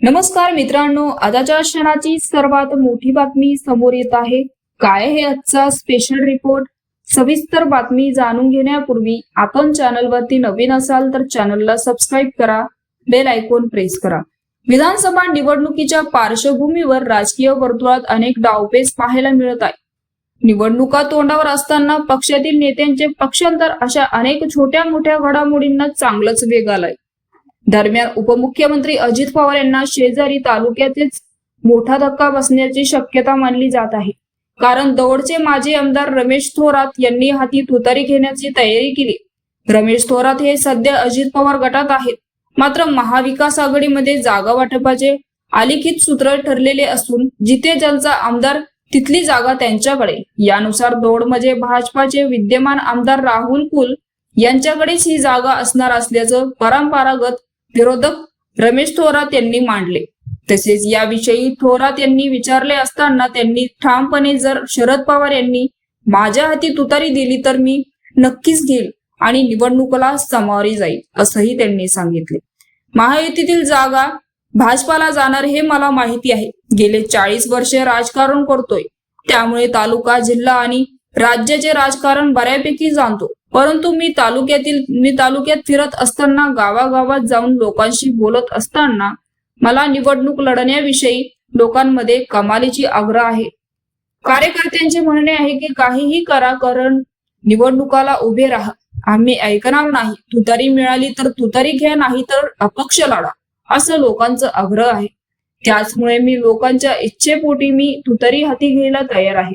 नमस्कार मित्रांनो आताच्या क्षणाची सर्वात मोठी बातमी समोर येत आहे. काय हे आजचा स्पेशल रिपोर्ट सविस्तर बातमी जाणून घेण्यापूर्वी आपण चॅनलवरती नवीन असाल तर चॅनलला सबस्क्राईब करा बेल आयकॉन प्रेस करा. विधानसभा निवडणुकीच्या पार्श्वभूमीवर राजकीय वर्तुळात अनेक डावपेच पाहायला मिळत आहे. निवडणुका तोंडावर असताना पक्षातील नेत्यांचे पक्षांतर अशा अनेक छोट्या मोठ्या घडामोडींना चांगलंच वेग आलाय. दरम्यान उपमुख्यमंत्री अजित पवार यांना शेजारी तालुक्यातच मोठा धक्का बसण्याची शक्यता मानली जात आहे. कारण दौडचे माजी आमदार रमेश थोरात यांनी हाती तुतारी घेण्याची तयारी केली. रमेश थोरात हे सध्या अजित पवार गटात आहेत. मात्र महाविकास आघाडीमध्ये जागा वाटपाचे आलिखित सूत्र ठरलेले असून जिथे ज्यांचा आमदार तिथली जागा त्यांच्याकडे. यानुसार दौडमध्ये भाजपाचे विद्यमान आमदार राहुल कुल यांच्याकडेच ही जागा असणार असल्याचं परंपरागत विरोधक रमेश थोरात यांनी मांडले. तसेच याविषयी थोरात यांनी विचारले असताना त्यांनी ठामपणे जर शरद पवार यांनी माझ्या हाती तुतारी दिली तर मी नक्कीच घेईल आणि निवडणुकीला सामोरी जाईल असंही त्यांनी सांगितले. महायुतीतील जागा भाजपाला जाणार हे मला माहिती आहे. गेले चाळीस वर्षे राजकारण करतोय. त्यामुळे तालुका जिल्हा आणि राज्याचे राजकारण बऱ्यापैकी जाणतो. परंतु मी तालुक्यातील मी तालुक्यात फिरत असताना गावागावात जाऊन लोकांशी बोलत असताना मला निवडणूक लढण्याविषयी लोकांमध्ये कमालीची आग्रह आहे. कार्यकर्त्यांचे म्हणणे आहे की काहीही करा कारण निवडणुकाला उभे राहा. आम्ही ऐकणार नाही. तुतारी मिळाली तर तुतारी घ्या नाही तर अपक्ष लढा असं लोकांचं आग्रह आहे. त्याचमुळे मी लोकांच्या इच्छेपोटी मी तुतारी हाती घ्यायला तयार आहे.